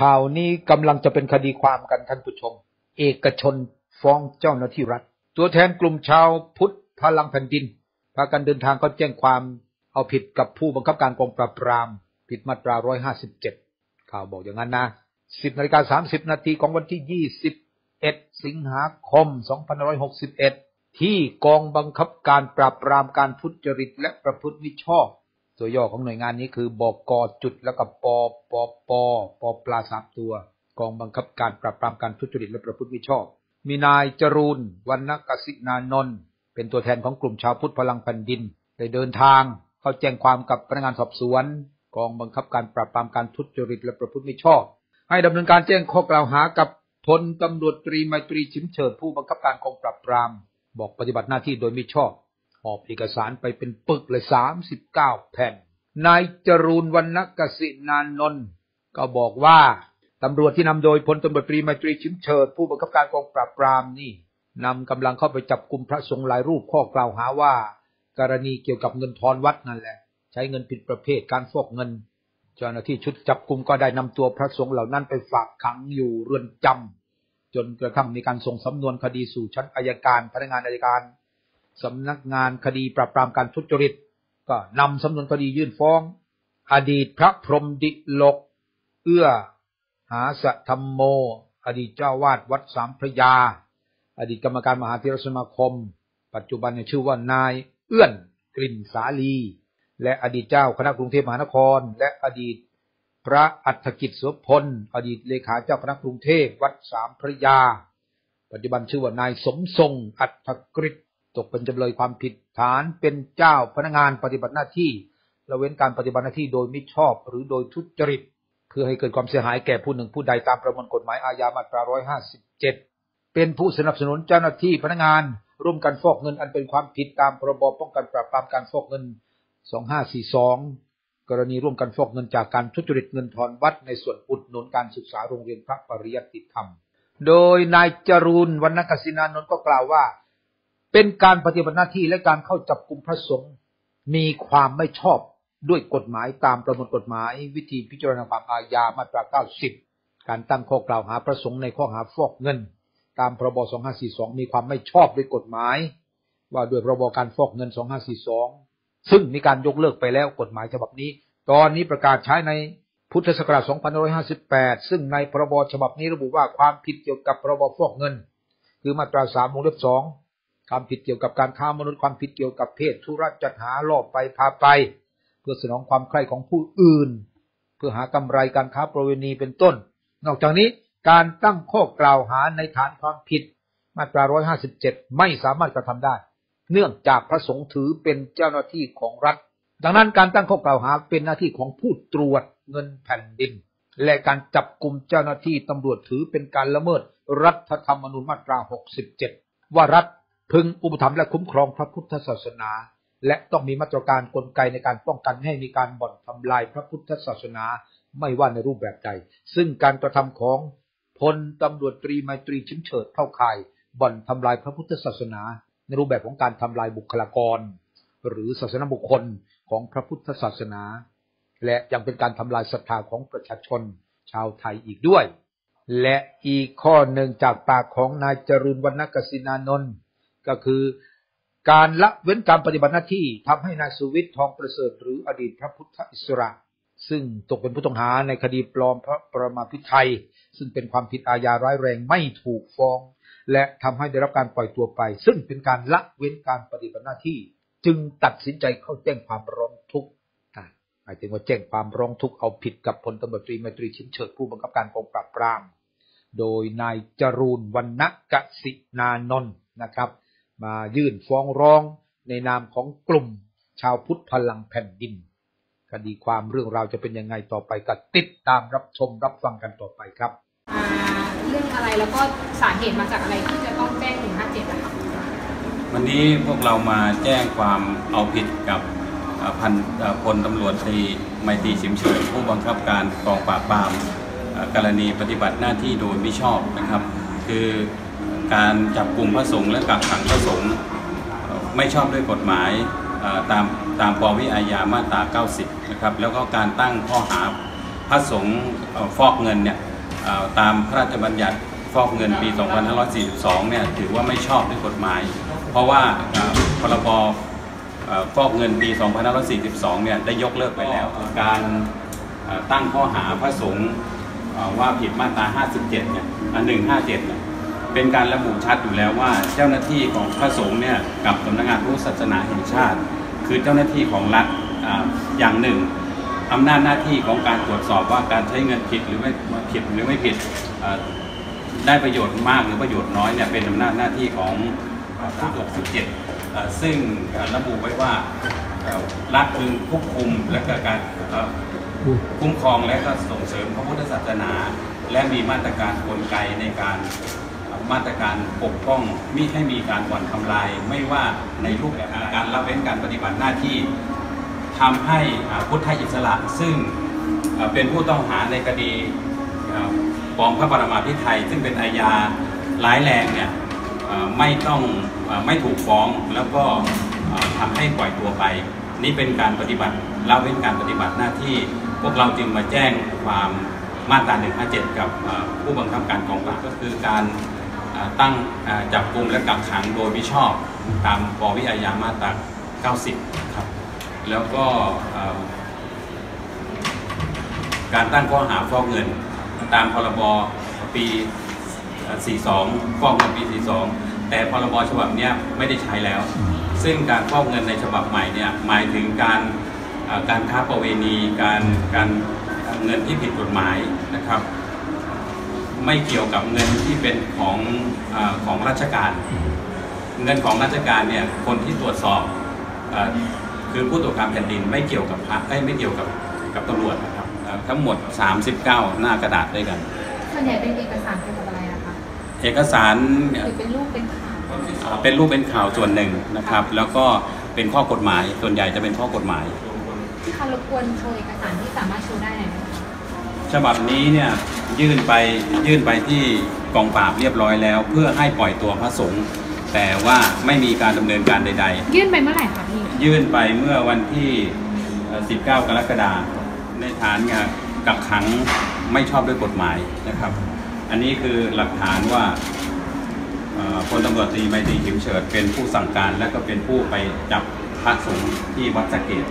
ข่าวนี้กำลังจะเป็นคดีความกันท่านผู้ชม เอกชนฟ้องเจ้าหน้าที่รัฐ ตัวแทนกลุ่มชาวพุทธพลังแผ่นดินพากันเดินทางเขาแจ้งความเอาผิดกับผู้บังคับการกองปราบปราม ผิดมาตรา 157 ข่าวบอกอย่างนั้นนะ 10นาฬิกา30 นาทีของวันที่ 21 สิงหาคม 2561 ที่กองบังคับการปราบปรามการทุจริตและประพฤติมิชอบ ตัวย่อของหน่วยงานนี้คือบอกกจุดแล้วก็ปปปปปลาสามตัว กองบังคับการปราบปรามการทุจริตและประพฤติมิชอบ มีนายจรูนวรรณกสินานนท์เป็นตัวแทนของกลุ่มชาวพุทธพลังแผ่นดินได้เดินทาง เข้าแจ้งความกับพนักงานสอบสวน กองบังคับการปราบปรามการทุจริตและประพฤติมิชอบ ให้ดำเนินการแจ้งข้อกล่าวหากับพลตำรวจตรีไมตรีชิมเฉิดผู้บังคับการกองปราบปราม บอกปฏิบัติหน้าที่โดยมิชอบ หอบเอกสารไปเป็นปึกเลยสามสิบเก้าแผ่น นายจรูนวรรณกสินานนท์ก็บอกว่าตำรวจที่นำโดยพลตำรวจตรีไมตรีชิมเฉิด ผู้บังคับการกองปราบปรามนี่นำกำลังเข้าไปจับกลุ่มพระสงฆ์หลายรูปข้อกล่าวหาว่า กรณีเกี่ยวกับเงินทอนวัดนั่นแหละ ใช้เงินผิดประเภทการฟอกเงิน เจ้าหน้าที่ชุดจับกลุ่มก็ได้นำตัวพระสงฆ์เหล่านั้นไปฝากขังอยู่เรือนจำจนกระทั่งมีการส่งสำนวนคดีสู่ชั้นอายการพนักงานอายการ สำนักงานคดีปราบปรามการทุจริต ก็นำสำนวนคดียื่นฟ้อง อดีตพระพรหมดิลก เอื้อ หาสธรรมโม อดีตเจ้าวาดวัดสามพระยา อดีตกรรมการมหาเทรสมาคม ปัจจุบันชื่อว่านาย เอื้อนกลิ่นสาลี และอดีตเจ้าคณะกรุงเทพมหานคร และอดีตพระอัฏฐกิจโสพล อดีตเลขาเจ้าคณะกรุงเทพวัดสามพระยา ปัจจุบันชื่อว่านายสมทรงอัฏฐกฤษ ตกเป็นจำเลยความผิดฐานเป็นเจ้าพนักงานปฏิบัติหน้าที่ละเว้นการปฏิบัติหน้าที่โดยมิชอบหรือโดยทุจริต เพื่อให้เกิดความเสียหายแก่ผู้หนึ่งผู้ใดตามประมวลกฎหมายอาญามาตรา 157 เป็นผู้สนับสนุนเจ้าหน้าที่พนักงานร่วมกันฟอกเงินอันเป็นความผิดตามพรบป้องกันปราบปรามการฟอกเงิน 2542 กรณีร่วมกันฟอกเงินจากการทุจริตเงินทอนวัดในส่วนอุดหนุนการศึกษาโรงเรียนพระปริยัติธรรม โดยนายจรูนวรรณกสินานนท์ก็กล่าวว่า เป็นการปฏิบัติหน้าที่และการเข้าจับกลุ่มพระสงฆ์มีความไม่ชอบด้วยกฎหมายตามประมวลกฎหมาย วิธีพิจารณาความอาญามาตรา 90 การตั้งข้อกล่าวหาพระสงฆ์ในข้อหาฟอกเงิน ตามพรบ 2542 มีความไม่ชอบด้วยกฎหมาย ว่าด้วยพรบการฟอกเงิน 2542 ซึ่งมีการยกเลิกไปแล้วกฎหมายฉบับนี้ ตอนนี้ประกาศใช้ในพุทธศักราช 2558 ซึ่งในพรบฉบับนี้ระบุว่าความผิดเกี่ยวกับพรบฟอกเงิน คือมาตรา 3 วงเล็บ 2 ความผิดเกี่ยวกับการค้ามนุษย์ความผิดเกี่ยวกับเพศธุรจัดหาล่อไปพาไป เพื่อสนองความใคร่ของผู้อื่น เพื่อหากำไรการค้าประเวณีเป็นต้น นอกจากนี้การตั้งข้อกล่าวหาในฐานความผิดมาตรา 157 ไม่สามารถกระทำได้ เนื่องจากพระสงฆ์ถือเป็นเจ้าหน้าที่ของรัฐ ดังนั้นการตั้งข้อกล่าวหาเป็นหน้าที่ของผู้ตรวจเงินแผ่นดิน และการจับกลุ่มเจ้าหน้าที่ตำรวจถือเป็นการละเมิดรัฐธรรมนูญมาตรา 67 ว่ารัฐ พึงอุปถัมภ์และคุ้มครองพระพุทธศาสนา และต้องมีมาตรการกลไกในการป้องกันให้มีการบ่อนทำลายพระพุทธศาสนาไม่ว่าในรูปแบบใด ซึ่งการกระทำของพลตำรวจตรีไมตรีชิมเฉิดเข้าข่ายบ่อนทำลายพระพุทธศาสนา ในรูปแบบของการทำลายบุคลากร หรือศาสนาบุคคลของพระพุทธศาสนา และยังเป็นการทำลายศรัทธาของประชาชนชาวไทยอีกด้วย และอีกข้อหนึ่งจากปากของนายจรุนวรรณกสินานนท์ ก็คือการละเว้นการปฏิบัติหน้าที่ทำให้นายสุวิทย์ทองประเสริฐหรืออดีตพระพุทธอิสระ ซึ่งตกเป็นผู้ต้องหาในคดีปลอมพระประมาพิไทย ซึ่งเป็นความผิดอาญาร้ายแรงไม่ถูกฟ้อง และทำให้ได้รับการปล่อยตัวไป ซึ่งเป็นการละเว้นการปฏิบัติหน้าที่ จึงตัดสินใจเข้าแจ้งความร้องทุกข์หมายถึงว่าแจ้งความร้องทุกข์เอาผิดกับพลตำรวจตรีมตรีชิมเฉิดผู้บังคับการกองปราบปราม โดยนายจรูนวรรณกสินานนท์นะครับ มายื่นฟ้องร้องในนามของกลุ่ม ชาวพุทธพลังแผ่นดิน คดีความเรื่องราวจะเป็นยังไงต่อไปก็ติดตามรับชมรับฟังกันต่อไปครับอ่าเรื่องอะไรแล้วก็สาเหตุมาจากอะไรที่จะต้องแจ้งถึง57อะค่ะวันนี้พวกเรามาแจ้งความเอาผิดกับเอ่อพันเอ่อพลตำรวจตรีไมตรีชิมเฉิดผู้บังคับการกองปราบปรามเอ่อกรณีปฏิบัติหน้าที่โดยมิชอบนะครับ คือ การจับกลุ่มพระสงฆ์และกักขังพระสงฆ์ไม่ชอบด้วยกฎหมายตามตามปวิอาญามาตรา 90 นะครับ แล้วก็การตั้งข้อหาพระสงฆ์ฟอกเงินเนี่ยตามพระราชบัญญัติฟอกเงินปี 2542 เนี่ยถือว่าไม่ชอบด้วยกฎหมาย เพราะว่าพรบฟอกเงินปี 2542 เนี่ยได้ยกเลิกไปแล้ว การตั้งข้อหาพระสงฆ์ว่าผิดมาตรา 57 เนี่ยอัน157เนี่ย เป็นการระบุชัดอยู่แล้วว่า เจ้าหน้าที่ของพระสงฆ์เนี่ยกับสำนักงานพุทธศาสนาแห่งชาติ คือเจ้าหน้าที่ของรัฐออย่างหนึ่งอำนาจหน้าที่ของการตรวจสอบว่าการใช้เงินผิดหรือไม่ผิดหรือไม่ผิดได้ประโยชน์มากหรือประโยชน์น้อยเนี่ยเป็นอำนาจหน้าที่ของผู้ตรวจ17อ่าซึ่งระบุไว้ว่ารัฐพึงควบคุมและก็การคุ้มครองและก็ส่งเสริมพระพุทธศาสนา และมีมาตรการกลไกในการ มาตรการปกป้องมิให้มีการบ่อนทำลาย ไม่ว่าในรูปแบบการละเว้นการปฏิบัติหน้าที่ทำให้พุทธอิสระ ซึ่งเป็นผู้ต้องหาในคดีเอ่อปลอมพระปรมาภิไธยซึ่งเป็นอาญาร้ายแรงเนี่ยไม่ต้องไม่ถูกฟ้องแล้วก็ทำให้ปล่อยตัวไป นี่เป็นการปฏิบัติละเว้นการปฏิบัติหน้าที่ พวกเราจึงมาแจ้งความมาตรา157 กับเอ่อผู้บังคับการกองปราบก็คือการ ตั้งจับกลุ่มและกักขังโดยมิชอบตามปวิอาญามาตรา90 ครับ แล้วก็การตั้งข้อหาฟอกเงินตามพรบปีเอ่อ42 ฟอกเงินปี 42 แต่พรบฉบับนี้ไม่ได้ใช้แล้ว ซึ่งการฟอกเงินในฉบับใหม่เนี่ยหมายถึงการการค้าประเวณี การการเงินที่ผิดกฎหมายนะครับ ไม่เกี่ยวกับเงินที่เป็นของเออของราชการ เงินของราชการเนี่ยคนที่ตรวจสอบเออคือผู้ตรวจการแผ่นดินไม่เกี่ยวกับพระเอ้ยไม่เกี่ยวกับกับตำรวจนะครับเอ่อทั้งหมด 39 หน้ากระดาษด้วยกันส่วนใหญ่เป็นเอกสารเกี่ยวกับอะไรนะคะเอกสารหรือเป็นรูปเป็นข่าวเอ่อเป็นรูปเป็นข่าวส่วนหนึ่งนะครับ แล้วก็เป็นข้อกฎหมายส่วนใหญ่จะเป็นข้อกฎหมายที่เขารบกวนโชว์เอกสารที่สามารถโชว์ได้หน่อยไหมคะ ฉบับนี้เนี่ยยื่นไปยื่นไปที่กองปราบเรียบร้อยแล้ว เพื่อให้ปล่อยตัวพระสงฆ์แต่ว่าไม่มีการดำเนินการใด ยื่นไปเมื่อไหร่คะพี่ ๆ ยื่นไปเมื่อวันที่เอ่อ19 กรกฎาคมในฐานงานกักขังไม่ชอบด้วยกฎหมายนะครับ อันนี้คือหลักฐานว่าเอ่อพลตำรวจตรีไมตรีขิมเฉิดเป็นผู้สั่งการและก็เป็นผู้ไปจับพระสงฆ์ที่วัดสะเกด